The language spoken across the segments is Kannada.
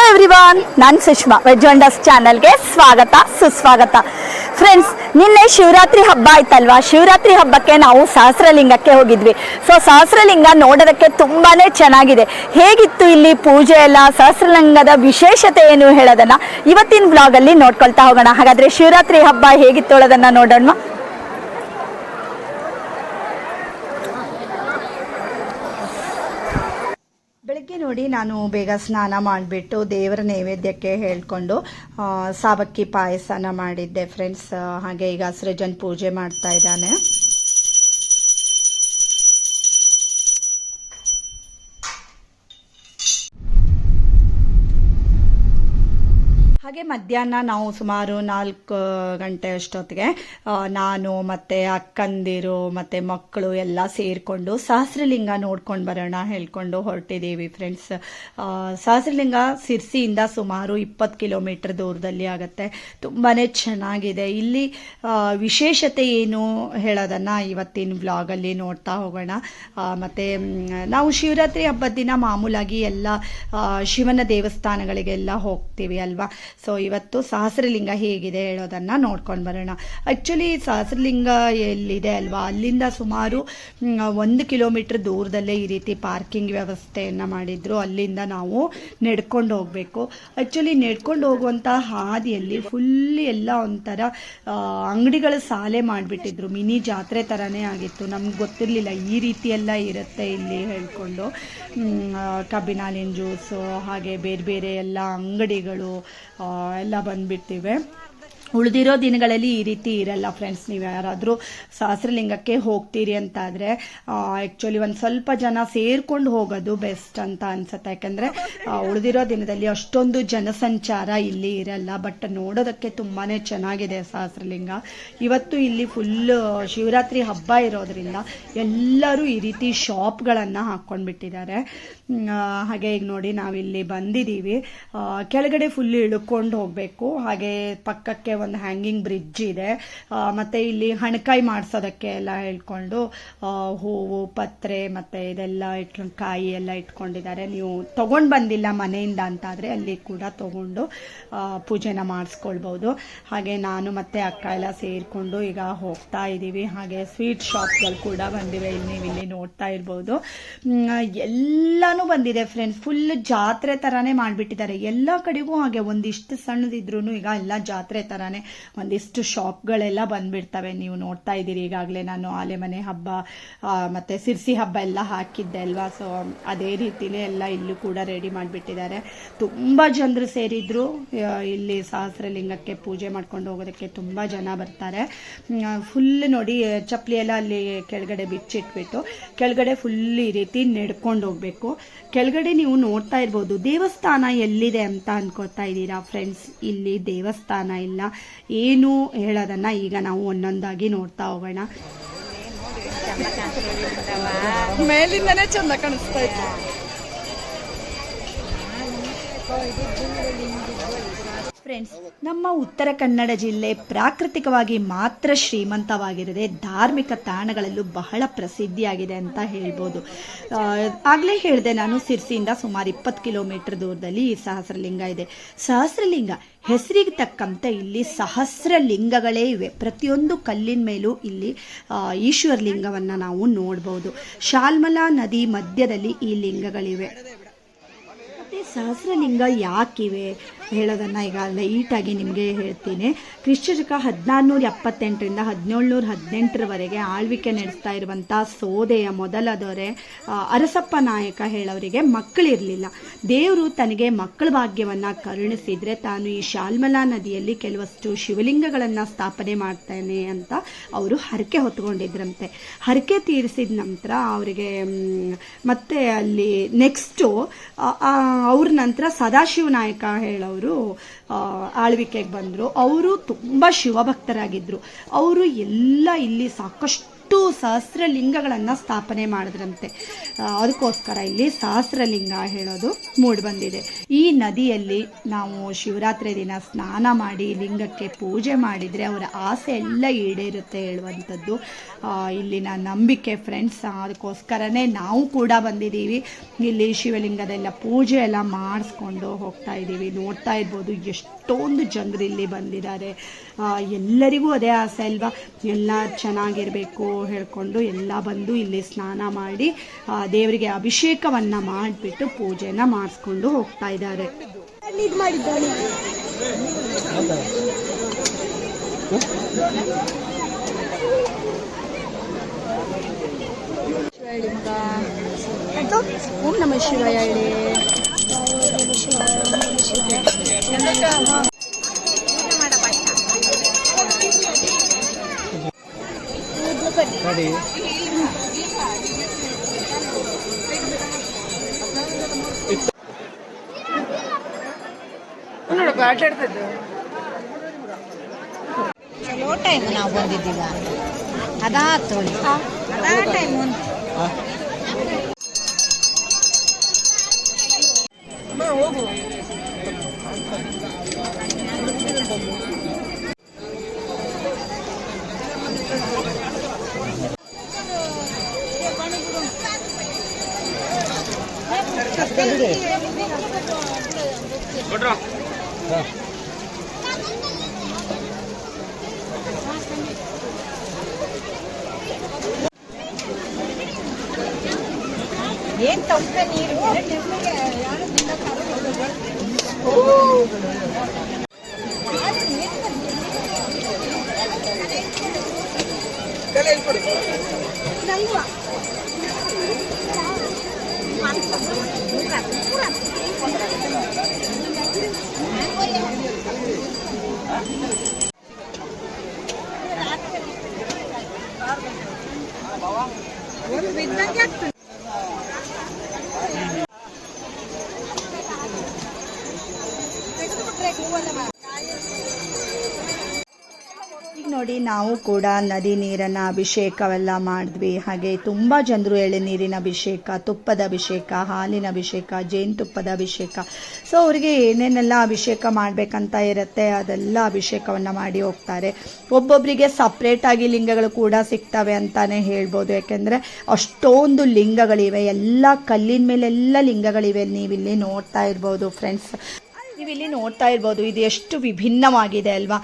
ಎವ್ರಿವಾನ್ ನಾನು ಸುಷ್ಮಾ. ವೆಜ್ ವಂಡರ್ಸ್ ಚಾನಲ್ಗೆ ಸ್ವಾಗತ, ಸುಸ್ವಾಗತ. ಫ್ರೆಂಡ್ಸ್ ನಿನ್ನೆ ಶಿವರಾತ್ರಿ ಹಬ್ಬ ಆಯ್ತಲ್ವಾ? ಶಿವರಾತ್ರಿ ಹಬ್ಬಕ್ಕೆ ನಾವು ಸಹಸ್ರಲಿಂಗಕ್ಕೆ ಹೋಗಿದ್ವಿ. ಸೊ ಸಹಸ್ರಲಿಂಗ ನೋಡೋದಕ್ಕೆ ತುಂಬಾನೇ ಚೆನ್ನಾಗಿದೆ. ಹೇಗಿತ್ತು ಇಲ್ಲಿ ಪೂಜೆ ಎಲ್ಲ, ಸಹಸ್ರಲಿಂಗದ ವಿಶೇಷತೆ ಏನು ಹೇಳೋದನ್ನ ಇವತ್ತಿನ ಬ್ಲಾಗಲ್ಲಿ ನೋಡ್ಕೊಳ್ತಾ ಹೋಗೋಣ. ಹಾಗಾದ್ರೆ ಶಿವರಾತ್ರಿ ಹಬ್ಬ ಹೇಗಿತ್ತು ಹೇಳೋದನ್ನ ನೋಡೋಣ. ನೋಡಿ ನಾನು ಬೇಗ ಸ್ನಾನ ಮಾಡಿಬಿಟ್ಟು ದೇವರ ನೈವೇದ್ಯಕ್ಕೆ ಹೇಳ್ಕೊಂಡು ಸಾವಕ್ಕಿ ಪಾಯಸನ ಮಾಡಿದ್ದೆ ಫ್ರೆಂಡ್ಸ್ ಹಾಗೆ ಈಗ ಸೃಜನ್ ಪೂಜೆ ಮಾಡ್ತಾ ಇದ್ದಾನೆ. ಹಾಗೆ ಮಧ್ಯಾಹ್ನ ನಾವು ಸುಮಾರು ನಾಲ್ಕು ಗಂಟೆ ಅಷ್ಟೊತ್ತಿಗೆ ನಾನು ಮತ್ತೆ ಅಕ್ಕಂದಿರು ಮತ್ತೆ ಮಕ್ಕಳು ಎಲ್ಲ ಸೇರಿಕೊಂಡು ಸಹಸ್ರಲಿಂಗ ನೋಡ್ಕೊಂಡು ಬರೋಣ ಹೇಳ್ಕೊಂಡು ಹೊರಟಿದ್ದೀವಿ ಫ್ರೆಂಡ್ಸ್ ಸಹಸ್ರಲಿಂಗ ಸಿರ್ಸಿಯಿಂದ ಸುಮಾರು ಇಪ್ಪತ್ತು ಕಿಲೋಮೀಟರ್ ದೂರದಲ್ಲಿ ಆಗುತ್ತೆ. ತುಂಬಾ ಚೆನ್ನಾಗಿದೆ. ಇಲ್ಲಿ ವಿಶೇಷತೆ ಏನು ಹೇಳೋದನ್ನು ಇವತ್ತಿನ ವ್ಲಾಗಲ್ಲಿ ನೋಡ್ತಾ ಹೋಗೋಣ. ಮತ್ತು ನಾವು ಶಿವರಾತ್ರಿ ಹಬ್ಬದ ದಿನ ಮಾಮೂಲಾಗಿ ಎಲ್ಲ ಶಿವನ ದೇವಸ್ಥಾನಗಳಿಗೆಲ್ಲ ಹೋಗ್ತೀವಿ ಅಲ್ವಾ? ಸೊ ಇವತ್ತು ಸಹಸ್ರಲಿಂಗ ಹೇಗಿದೆ ಹೇಳೋದನ್ನ ನೋಡ್ಕೊಂಡು ಬರೋಣ. ಆ್ಯಕ್ಚುಲಿ ಸಹಸ್ರಲಿಂಗ ಎಲ್ಲಿದೆ ಅಲ್ವಾ? ಅಲ್ಲಿಂದ ಸುಮಾರು ಒಂದು ಕಿಲೋಮೀಟರ್ ದೂರದಲ್ಲೇ ಈ ರೀತಿ ಪಾರ್ಕಿಂಗ್ ವ್ಯವಸ್ಥೆಯನ್ನು ಮಾಡಿದ್ರು. ಅಲ್ಲಿಂದ ನಾವು ನಡ್ಕೊಂಡು ಹೋಗಬೇಕು. ಆ್ಯಕ್ಚುಲಿ ನಡ್ಕೊಂಡು ಹೋಗುವಂಥ ಹಾದಿಯಲ್ಲಿ ಫುಲ್ ಎಲ್ಲ ಒಂಥರ ಅಂಗಡಿಗಳ ಸಾಲೆ ಮಾಡಿಬಿಟ್ಟಿದ್ರು. ಮಿನಿ ಜಾತ್ರೆ ಥರನೇ ಆಗಿತ್ತು. ನಮ್ಗೆ ಗೊತ್ತಿರಲಿಲ್ಲ ಈ ರೀತಿ ಎಲ್ಲ ಇರುತ್ತೆ ಇಲ್ಲಿ ಹೇಳ್ಕೊಂಡು. ಕಬ್ಬಿನಾಲಿನ ಜ್ಯೂಸು ಹಾಗೆ ಬೇರೆ ಬೇರೆ ಎಲ್ಲ ಅಂಗಡಿಗಳು ಎಲ್ಲ ಬಂದ್ಬಿಟ್ಟಿವೆ. ಉಳಿದಿರೋ ದಿನಗಳಲ್ಲಿ ಈ ರೀತಿ ಇರಲ್ಲ ಫ್ರೆಂಡ್ಸ್ ನೀವು ಯಾರಾದರೂ ಸಹಸ್ರಲಿಂಗಕ್ಕೆ ಹೋಗ್ತೀರಿ ಅಂತಾದರೆ ಆ್ಯಕ್ಚುಲಿ ಒಂದು ಸ್ವಲ್ಪ ಜನ ಸೇರ್ಕೊಂಡು ಹೋಗೋದು ಬೆಸ್ಟ್ ಅಂತ ಅನ್ಸುತ್ತೆ. ಯಾಕಂದರೆ ಉಳಿದಿರೋ ದಿನದಲ್ಲಿ ಅಷ್ಟೊಂದು ಜನಸಂಚಾರ ಇಲ್ಲಿ ಇರಲ್ಲ. ಬಟ್ ನೋಡೋದಕ್ಕೆ ತುಂಬಾ ಚೆನ್ನಾಗಿದೆ ಸಹಸ್ರಲಿಂಗ ಇವತ್ತು ಇಲ್ಲಿ ಫುಲ್ ಶಿವರಾತ್ರಿ ಹಬ್ಬ ಇರೋದ್ರಿಂದ ಎಲ್ಲರೂ ಈ ರೀತಿ ಶಾಪ್ಗಳನ್ನು ಹಾಕ್ಕೊಂಡ್ಬಿಟ್ಟಿದ್ದಾರೆ. ಬಿಟ್ಟಿದ್ದಾರೆ ಹಾಗೆ ಈಗ ನೋಡಿ ನಾವಿಲ್ಲಿ ಬಂದಿದ್ದೀವಿ. ಕೆಳಗಡೆ ಫುಲ್ ಇಳ್ಕೊಂಡು ಹೋಗಬೇಕು. ಹಾಗೆ ಪಕ್ಕಕ್ಕೆ ಒಂದು ಹ್ಯಾಂಗಿಂಗ್ ಬ್ರಿಡ್ಜ್ ಇದೆ. ಮತ್ತೆ ಇಲ್ಲಿ ಹಣಕಾಯಿ ಮಾಡಿಸೋದಕ್ಕೆ ಎಲ್ಲ ಹೇಳ್ಕೊಂಡು ಹೂವು, ಪತ್ರೆ, ಮತ್ತೆ ಇದೆಲ್ಲ ಇಟ್ಕೊಂಡು ಕಾಯಿ ಎಲ್ಲ ಇಟ್ಕೊಂಡಿದ್ದಾರೆ. ನೀವು ತಗೊಂಡು ಬಂದಿಲ್ಲ ಮನೆಯಿಂದ ಅಂತಾದರೆ ಅಲ್ಲಿ ಕೂಡ ತಗೊಂಡು ಪೂಜೆನ ಮಾಡಿಸ್ಕೊಳ್ಬೋದು. ಹಾಗೆ ನಾನು ಮತ್ತೆ ಅಕ್ಕ ಎಲ್ಲ ಸೇರಿಕೊಂಡು ಈಗ ಹೋಗ್ತಾ ಇದ್ದೀವಿ ಹಾಗೆ ಸ್ವೀಟ್ ಶಾಪ್ಗಳು ಕೂಡ ಬಂದಿವೆ. ಇಲ್ಲಿ ನೀವು ಇಲ್ಲಿ ನೋಡ್ತಾ ಇರ್ಬೋದು. ಎಲ್ಲನೂ ಬಂದಿದೆ ಫ್ರೆಂಡ್ಸ್ ಫುಲ್ ಜಾತ್ರೆ ಥರನೇ ಮಾಡಿಬಿಟ್ಟಿದ್ದಾರೆ. ಎಲ್ಲ ಕಡೆಗೂ ಹಾಗೆ ಒಂದಿಷ್ಟು ಸಣ್ಣದಿದ್ರು ಈಗ ಎಲ್ಲ ಜಾತ್ರೆ ಥರನೇ ಒಂದಿಷ್ಟು ಶಾಪ್ಗಳೆಲ್ಲ ಬಂದ್ಬಿಡ್ತವೆ. ನೀವು ನೋಡ್ತಾ ಇದ್ದೀರಿ ಈಗಾಗಲೇ ನಾನು ಆಲೆಮನೆ ಹಬ್ಬ ಮತ್ತೆ ಸಿರ್ಸಿ ಹಬ್ಬ ಎಲ್ಲ ಹಾಕಿದ್ದೆ ಅಲ್ವಾ? ಸೊ ಅದೇ ರೀತಿಲೇ ಎಲ್ಲ ಇಲ್ಲೂ ಕೂಡ ರೆಡಿ ಮಾಡಿಬಿಟ್ಟಿದ್ದಾರೆ. ತುಂಬ ಜನರು ಸೇರಿದ್ರು. ಇಲ್ಲಿ ಸಹಸ್ರಲಿಂಗಕ್ಕೆ ಪೂಜೆ ಮಾಡ್ಕೊಂಡು ಹೋಗೋದಕ್ಕೆ ತುಂಬ ಜನ ಬರ್ತಾರೆ. ಫುಲ್ ನೋಡಿ, ಚಪ್ಪಲಿ ಎಲ್ಲ ಅಲ್ಲಿ ಕೆಳಗಡೆ ಬಿಚ್ಚಿಟ್ಬಿಟ್ಟು, ಕೆಳಗಡೆ ಫುಲ್ ಈ ರೀತಿ ನಡ್ಕೊಂಡು ಹೋಗ್ಬೇಕು. ಕೆಳಗಡೆ ನೀವು ನೋಡ್ತಾ ಇರ್ಬೋದು, ದೇವಸ್ಥಾನ ಎಲ್ಲಿದೆ ಅಂತ ಅನ್ಕೋತಾ ಇದ್ದೀರಾ ಫ್ರೆಂಡ್ಸ್ ಇಲ್ಲಿ ದೇವಸ್ಥಾನ ಇಲ್ಲ. ಏನು ಹೇಳೋದನ್ನ ಈಗ ನಾವು ಒಂದೊಂದಾಗಿ ನೋಡ್ತಾ ಹೋಗೋಣ. ಮೇಲಿಂದನೇ ಚಂದ ಕಾಣಿಸ್ತಾ ಇತ್ತು. ಫ್ರೆಂಡ್ಸ್ ನಮ್ಮ ಉತ್ತರ ಕನ್ನಡ ಜಿಲ್ಲೆ ಪ್ರಾಕೃತಿಕವಾಗಿ ಮಾತ್ರ ಶ್ರೀಮಂತವಾಗಿರದೆ ಧಾರ್ಮಿಕ ತಾಣಗಳಲ್ಲೂ ಬಹಳ ಪ್ರಸಿದ್ಧಿಯಾಗಿದೆ ಅಂತ ಹೇಳ್ಬೋದು. ಆಗಲೇ ಹೇಳಿದೆ ನಾನು ಸಿರ್ಸಿಯಿಂದ ಸುಮಾರು ಇಪ್ಪತ್ತು ಕಿಲೋಮೀಟರ್ ದೂರದಲ್ಲಿ ಈ ಸಹಸ್ರಲಿಂಗ ಇದೆ. ಸಹಸ್ರಲಿಂಗ ಹೆಸರಿಗೆ ತಕ್ಕಂತೆ ಇಲ್ಲಿ ಸಹಸ್ರ ಲಿಂಗಗಳೇ ಇವೆ. ಪ್ರತಿಯೊಂದು ಕಲ್ಲಿನ ಮೇಲೂ ಇಲ್ಲಿ ಈಶ್ವರ ಲಿಂಗವನ್ನು ನಾವು ನೋಡ್ಬೋದು. ಶಾಲ್ಮಲಾ ನದಿ ಮಧ್ಯದಲ್ಲಿ ಈ ಲಿಂಗಗಳಿವೆ. ಮತ್ತು ಸಹಸ್ರಲಿಂಗ ಯಾಕಿವೆ? ಹೇಳೋದನ್ನ ಈಗ ಲೈಟಾಗಿ ನಿಮಗೆ ಹೇಳ್ತೀನಿ. ಕ್ರಿಶ್ಚಕ ಹದಿನಾರುನೂರ ಎಪ್ಪತ್ತೆಂಟರಿಂದ ಹದಿನೇಳುನೂರ ಹದಿನೆಂಟರವರೆಗೆ ಆಳ್ವಿಕೆ ನಡೆಸ್ತಾ ಇರುವಂಥ ಸೋದೆಯ ಮೊದಲ ದೊರೆ ಅರಸಪ್ಪ ನಾಯಕ ಹೇಳೋರಿಗೆ ಮಕ್ಕಳಿರಲಿಲ್ಲ ದೇವರು ತನಗೆ ಮಕ್ಕಳ ಭಾಗ್ಯವನ್ನು ಕರುಣಿಸಿದರೆ ತಾನು ಈ ಶಾಲ್ಮಲಾ ನದಿಯಲ್ಲಿ ಕೆಲವಷ್ಟು ಶಿವಲಿಂಗಗಳನ್ನು ಸ್ಥಾಪನೆ ಮಾಡ್ತಾನೆ ಅಂತ ಅವರು ಹರಕೆ ಹೊತ್ಕೊಂಡಿದ್ರಂತೆ. ಹರಕೆ ತೀರಿಸಿದ ನಂತರ ಅವರಿಗೆ ಮತ್ತೆ ಅಲ್ಲಿ ನೆಕ್ಸ್ಟು ಅವ್ರ ನಂತರ ಸದಾಶಿವ ನಾಯಕ ಹೇಳೋರು ಆ, ಆಳ್ವಿಕೆಗೆ ಬಂದರು ಅವರು ತುಂಬ ಶಿವಭಕ್ತರಾಗಿದ್ದರು ಅವರು ಎಲ್ಲ ಇಲ್ಲಿ ಸಾಕಷ್ಟು ಎಂಟು ಸಹಸ್ರಲಿಂಗಗಳನ್ನು ಸ್ಥಾಪನೆ ಮಾಡಿದ್ರಂತೆ. ಅದಕ್ಕೋಸ್ಕರ ಇಲ್ಲಿ ಸಹಸ್ರಲಿಂಗ ಹೇಳೋದು ಮೂಡಿಬಂದಿದೆ ಈ ನದಿಯಲ್ಲಿ ನಾವು ಶಿವರಾತ್ರಿ ದಿನ ಸ್ನಾನ ಮಾಡಿ ಲಿಂಗಕ್ಕೆ ಪೂಜೆ ಮಾಡಿದರೆ ಅವರ ಆಸೆ ಎಲ್ಲ ಈಡೇರುತ್ತೆ ಹೇಳುವಂಥದ್ದು. ಇಲ್ಲಿನ ನಂಬಿಕೆ ಫ್ರೆಂಡ್ಸ್ ಅದಕ್ಕೋಸ್ಕರನೇ ನಾವು ಕೂಡ ಬಂದಿದ್ದೀವಿ. ಇಲ್ಲಿ ಶಿವಲಿಂಗದೆಲ್ಲ ಪೂಜೆ ಎಲ್ಲ ಮಾಡಿಸ್ಕೊಂಡು ಹೋಗ್ತಾ ಇದ್ದೀವಿ. ನೋಡ್ತಾ ಇರ್ಬೋದು ಎಷ್ಟೊಂದು ಜನರು ಇಲ್ಲಿ ಬಂದಿದ್ದಾರೆ. ಎಲ್ಲರಿಗೂ ಅದೇ ಆಸೆ ಅಲ್ವಾ? ಎಲ್ಲ ಚೆನ್ನಾಗಿರಬೇಕು ಹೇಳ್ಕೊಂಡು ಎಲ್ಲ ಬಂದು ಇಲ್ಲಿ ಸ್ನಾನ ಮಾಡಿ ದೇವರಿಗೆ ಅಭಿಷೇಕವನ್ನು ಮಾಡಿಬಿಟ್ಟು ಪೂಜೆನ ಮಾಡಿಸ್ಕೊಂಡು ಹೋಗ್ತಾ ಇದ್ದಾರೆ. ಓಂ ನಮ ಶಿವಾಯ. ಹೇಳಿ ನಮ ಚಲೋ ಟೈಮ್ ನಾವು ಬಂದಿದ್ದೀವ. ಅದಾ ತೋಳಿ. ಅದಾ ಟೈಮ್ ಏನ್ ತಂಪೆ ನೀರು ಈಗ ನೋಡಿ ನಾವು ಕೂಡ ನದಿ ನೀರನ್ನ ಅಭಿಷೇಕವೆಲ್ಲ ಮಾಡಿದ್ವಿ. ಹಾಗೆ ತುಂಬಾ ಜನರು ಎಳೆನೀರಿನ ಅಭಿಷೇಕ, ತುಪ್ಪದ ಅಭಿಷೇಕ, ಹಾಲಿನ ಅಭಿಷೇಕ ಜೇನುತುಪ್ಪದ ಅಭಿಷೇಕ. ಸೊ ಅವರಿಗೆ ಏನೇನೆಲ್ಲ ಅಭಿಷೇಕ ಮಾಡ್ಬೇಕಂತ ಇರುತ್ತೆ ಅದೆಲ್ಲ ಅಭಿಷೇಕವನ್ನ ಮಾಡಿ ಹೋಗ್ತಾರೆ. ಒಬ್ಬೊಬ್ಬರಿಗೆ ಸಪ್ರೇಟಾಗಿ ಲಿಂಗಗಳು ಕೂಡ ಸಿಗ್ತವೆ ಅಂತಾನೆ ಹೇಳ್ಬೋದು. ಯಾಕೆಂದರೆ ಅಷ್ಟೊಂದು ಲಿಂಗಗಳಿವೆ. ಎಲ್ಲ ಕಲ್ಲಿನ ಮೇಲೆಲ್ಲ ಲಿಂಗಗಳಿವೆ. ನೀವಿಲ್ಲಿ ನೋಡ್ತಾ ಇರ್ಬೋದು ಫ್ರೆಂಡ್ಸ್ ನೀವಿಲ್ಲಿ ನೋಡ್ತಾ ಇರ್ಬೋದು, ಇದು ಎಷ್ಟು ವಿಭಿನ್ನವಾಗಿದೆ ಅಲ್ವಾ?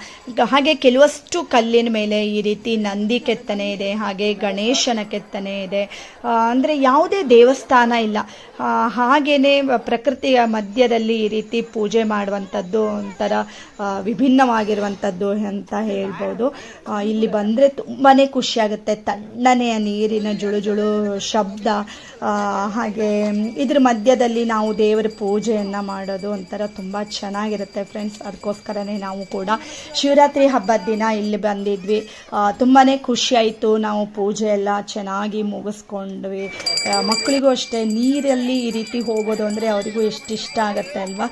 ಹಾಗೆ ಕೆಲವಷ್ಟು ಕಲ್ಲಿನ ಮೇಲೆ ಈ ರೀತಿ ನಂದಿ ಕೆತ್ತನೆ ಇದೆ, ಹಾಗೆ ಗಣೇಶನ ಕೆತ್ತನೆ ಇದೆ. ಅಂದರೆ ಯಾವುದೇ ದೇವಸ್ಥಾನ ಇಲ್ಲ. ಹಾಗೆಯೇ ಪ್ರಕೃತಿಯ ಮಧ್ಯದಲ್ಲಿ ಈ ರೀತಿ ಪೂಜೆ ಮಾಡುವಂಥದ್ದು ಒಂಥರ ವಿಭಿನ್ನವಾಗಿರುವಂಥದ್ದು ಅಂತ ಹೇಳ್ಬೋದು. ಇಲ್ಲಿ ಬಂದರೆ ತುಂಬಾ ಖುಷಿಯಾಗುತ್ತೆ. ತಣ್ಣನೆಯ ನೀರಿನ ಜುಳು ಜುಳು ಶಬ್ದ ಹಾಗೆ ಇದ್ರ ಮಧ್ಯದಲ್ಲಿ ನಾವು ದೇವರ ಪೂಜೆಯನ್ನು ಮಾಡೋದು ಒಂಥರ ತುಂಬ ಚೆನ್ನಾಗಿರುತ್ತೆ ಫ್ರೆಂಡ್ಸ್ ಅದಕ್ಕೋಸ್ಕರನೇ ನಾವು ಕೂಡ ಶಿವರಾತ್ರಿ ಹಬ್ಬದ ದಿನ ಇಲ್ಲಿ ಬಂದಿದ್ವಿ. ತುಂಬಾ ಖುಷಿ ಆಯಿತು. ನಾವು ಪೂಜೆ ಎಲ್ಲ ಚೆನ್ನಾಗಿ ಮುಗಿಸ್ಕೊಂಡ್ವಿ. ಮಕ್ಕಳಿಗೂ ಅಷ್ಟೇ ನೀರಲ್ಲಿ ಈ ರೀತಿ ಹೋಗೋದು ಅಂದರೆ ಅವರಿಗೂ ಎಷ್ಟು ಇಷ್ಟ ಆಗುತ್ತೆ ಅಲ್ವಾ?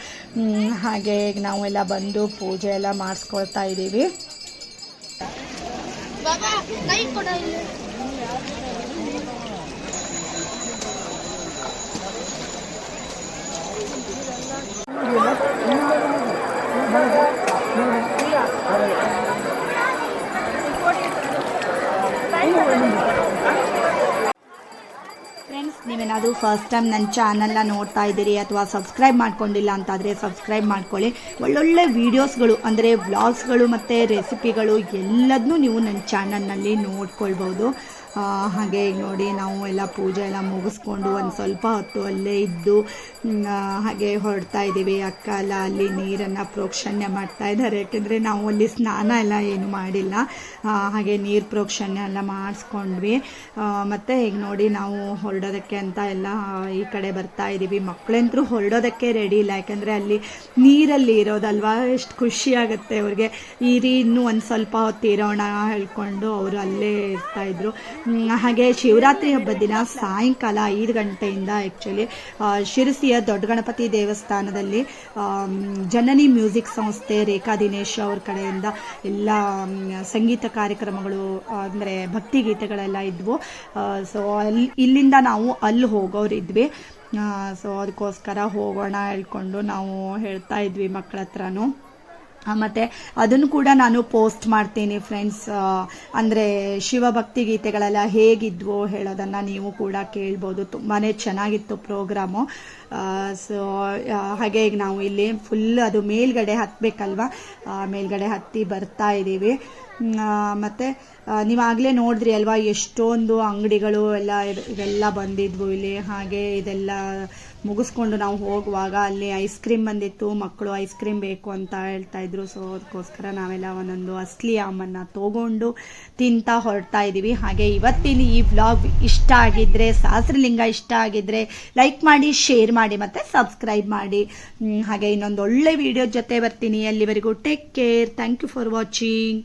ಹಾಗೆ ನಾವೆಲ್ಲ ಬಂದು ಪೂಜೆ ಎಲ್ಲ ಮಾಡಿಸ್ಕೊಳ್ತಾ ಇದ್ದೀವಿ. ಇಲ್ಲಿ ಫ್ರೆಂಡ್ಸ್ ನೀವೇನಾದರೂ ಫಸ್ಟ್ ಟೈಮ್ ನನ್ನ ಚಾನಲ್ನ ನೋಡ್ತಾ ಇದ್ದೀರಿ ಅಥವಾ ಸಬ್ಸ್ಕ್ರೈಬ್ ಮಾಡ್ಕೊಂಡಿಲ್ಲ ಅಂತಾದರೆ ಸಬ್ಸ್ಕ್ರೈಬ್ ಮಾಡ್ಕೊಳ್ಳಿ. ಒಳ್ಳೊಳ್ಳೆ ವೀಡಿಯೋಸ್ಗಳು ಅಂದರೆ ವ್ಲಾಗ್ಸ್ಗಳು ಮತ್ತು ರೆಸಿಪಿಗಳು ಎಲ್ಲದನ್ನೂ ನೀವು ನನ್ನ ಚಾನಲ್ನಲ್ಲಿ ನೋಡ್ಕೊಳ್ಬೋದು ಹಾಗೆ ನೋಡಿ ನಾವು ಎಲ್ಲ ಪೂಜೆ ಎಲ್ಲ ಮುಗಿಸ್ಕೊಂಡು ಒಂದು ಸ್ವಲ್ಪ ಹೊತ್ತು ಅಲ್ಲೇ ಇದ್ದು ಹಾಗೆ ಹೊರಡ್ತಾ ಇದ್ದೀವಿ. ಅಕ್ಕ ಎಲ್ಲ ಅಲ್ಲಿ ನೀರನ್ನು ಪ್ರೋಕ್ಷಣ್ಯ ಮಾಡ್ತಾ ಇದ್ದಾರೆ. ಯಾಕೆಂದರೆ ನಾವು ಅಲ್ಲಿ ಸ್ನಾನ ಎಲ್ಲ ಏನು ಮಾಡಿಲ್ಲ. ಹಾಗೆ ನೀರು ಪ್ರೋಕ್ಷಣ್ಯ ಎಲ್ಲ ಮಾಡಿಸ್ಕೊಂಡ್ವಿ. ಮತ್ತು ಈಗ ನೋಡಿ ನಾವು ಹೊರಡೋದಕ್ಕೆ ಅಂತ ಎಲ್ಲ ಈ ಕಡೆ ಬರ್ತಾ ಇದ್ದೀವಿ. ಮಕ್ಕಳಂತರೂ ಹೊರಡೋದಕ್ಕೆ ರೆಡಿ ಇಲ್ಲ. ಯಾಕೆಂದರೆ ಅಲ್ಲಿ ನೀರಲ್ಲಿ ಇರೋದಲ್ವಾ? ಎಷ್ಟು ಖುಷಿ ಆಗುತ್ತೆ ಅವ್ರಿಗೆ. ರೀ ಇನ್ನೂ ಒಂದು ಸ್ವಲ್ಪ ಹೊತ್ತು ಇರೋಣ ಹೇಳ್ಕೊಂಡು ಅವರು ಅಲ್ಲೇ ಇರ್ತಾಯಿದ್ರು ಹಾಗೆ ಶಿವರಾತ್ರಿ ಹಬ್ಬದ ದಿನ ಸಾಯಂಕಾಲ ಐದು ಗಂಟೆಯಿಂದ ಆ್ಯಕ್ಚುಲಿ ಶಿರಸಿಯ ದೊಡ್ಡ ಗಣಪತಿ ದೇವಸ್ಥಾನದಲ್ಲಿ ಜನನಿ ಮ್ಯೂಸಿಕ್ ಸಂಸ್ಥೆ ರೇಖಾ ದಿನೇಶ್ ಅವ್ರ ಕಡೆಯಿಂದ ಎಲ್ಲ ಸಂಗೀತ ಕಾರ್ಯಕ್ರಮಗಳು, ಅಂದರೆ ಭಕ್ತಿ ಗೀತೆಗಳೆಲ್ಲ ಇದ್ವು. ಸೊ ಅಲ್ಲಿ ಇಲ್ಲಿಂದ ನಾವು ಅಲ್ಲಿ ಹೋಗೋರಿದ್ವಿ ಸೊ ಅದಕ್ಕೋಸ್ಕರ ಹೋಗೋಣ ಹೇಳ್ಕೊಂಡು ನಾವು ಹೇಳ್ತಾ ಇದ್ವಿ ಮಕ್ಕಳ ಹತ್ರನೂ ಮತ್ತೆ ಅದನ್ನು ಕೂಡ ನಾನು ಪೋಸ್ಟ್ ಮಾಡ್ತೀನಿ ಫ್ರೆಂಡ್ಸ್. ಅಂದರೆ ಶಿವಭಕ್ತಿ ಗೀತೆಗಳೆಲ್ಲ ಹೇಗಿದ್ವು ಹೇಳೋದನ್ನು ನೀವು ಕೂಡ ಕೇಳ್ಬೋದು. ತುಂಬಾ ಚೆನ್ನಾಗಿತ್ತು ಪ್ರೋಗ್ರಾಮು. ಸೊ ಹಾಗೆ ಈಗ ನಾವು ಇಲ್ಲಿ ಫುಲ್ ಅದು ಮೇಲ್ಗಡೆ ಹತ್ತಬೇಕಲ್ವ ಮೇಲ್ಗಡೆ ಹತ್ತಿ ಬರ್ತಾ ಇದ್ದೀವಿ. ಮತ್ತು ನೀವಾಗಲೇ ನೋಡಿದ್ರಿ ಅಲ್ವಾ ಎಷ್ಟೊಂದು ಅಂಗಡಿಗಳು ಎಲ್ಲ ಇವೆಲ್ಲ ಬಂದಿದ್ವು ಇಲ್ಲಿ. ಹಾಗೆ ಇದೆಲ್ಲ ಮುಗಿಸ್ಕೊಂಡು ನಾವು ಹೋಗುವಾಗ ಅಲ್ಲಿ ಐಸ್ ಕ್ರೀಮ್ ಬಂದಿತ್ತು, ಮಕ್ಕಳು ಐಸ್ ಕ್ರೀಮ್ ಬೇಕು ಅಂತ ಹೇಳ್ತಾ ಇದ್ರು. ಸೊ ಅದಕ್ಕೋಸ್ಕರ ನಾವೆಲ್ಲ ಒಂದೊಂದು ಅಸ್ಲಿ ಆಮನ್ನ ತಗೊಂಡು ತಿಂತಾ ಹೊರಡ್ತಾ ಇದ್ದೀವಿ ಹಾಗೆ ಇವತ್ತಿನ ಈ ವ್ಲಾಗ್ ಇಷ್ಟ ಆಗಿದ್ರೆ ಸಹಸ್ರಲಿಂಗ ಇಷ್ಟ ಆಗಿದ್ರೆ ಲೈಕ್ ಮಾಡಿ ಶೇರ್ ಮಾಡಿ ಮತ್ತೆ ಸಬ್ಸ್ಕ್ರೈಬ್ ಮಾಡಿ. ಹಾಗೆ ಇನ್ನೊಂದು ಒಳ್ಳೆ ವಿಡಿಯೋ ಜೊತೆ ಬರ್ತೀನಿ. ಅಲ್ಲಿವರೆಗೂ take care thank you for watching